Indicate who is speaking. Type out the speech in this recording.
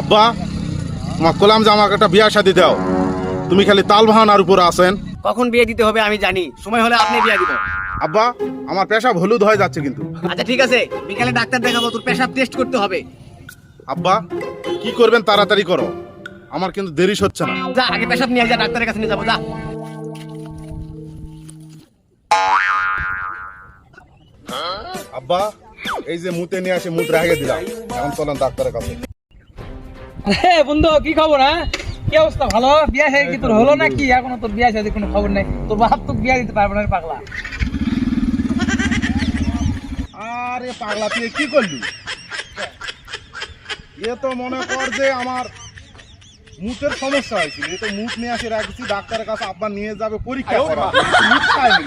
Speaker 1: আব্বা তোমার কলাম যে আমাকে একটা বিয়া শাদি দাও। তুমি খালি তাল বাহানার উপরে আসেন
Speaker 2: কখন বিয়ে দিতে হবে আমি জানি। সময় হলে আপনি বিয়ে দিব
Speaker 1: আব্বা আমার পেশাব হলুদ হয়ে যাচ্ছে কিন্তু।
Speaker 2: আচ্ছা ঠিক আছে। বিকালে ডাক্তার দেখাবো তোর পেশাব টেস্ট করতে হবে।
Speaker 1: আব্বা কি করবেন তাড়াতাড়ি করো। আমার কিন্তু দেরি হচ্ছে না।
Speaker 2: যা আগে পেশাব নিয়ে যা ডাক্তারের কাছে নিয়ে যাব যা।
Speaker 1: আব্বা এই যে মুতে নিয়ে আসে মুত দিলাম। এখন চলেন ডাক্তারের কাছে।
Speaker 3: হে বন্ধু কি খবর হ্যাঁ? কি অবস্থা ভালো? বিয়া হয়ে কি তোর হলো নাকি? এখনও তোর বিয়া কোনো খবর নাই। তোর বাপ তো বিয়া দিতে পারবে না পাগলা।
Speaker 1: আরে পাগলা তুই কি করলি? এ তো মনে কর যে আমার মুতের সমস্যা হয়েছিল। এ তো মুখ নিয়ে আসে রাখছি ডাক্তারের কাছে আব্বা নিয়ে যাবে পরীক্ষা করা মুখ খায়নি।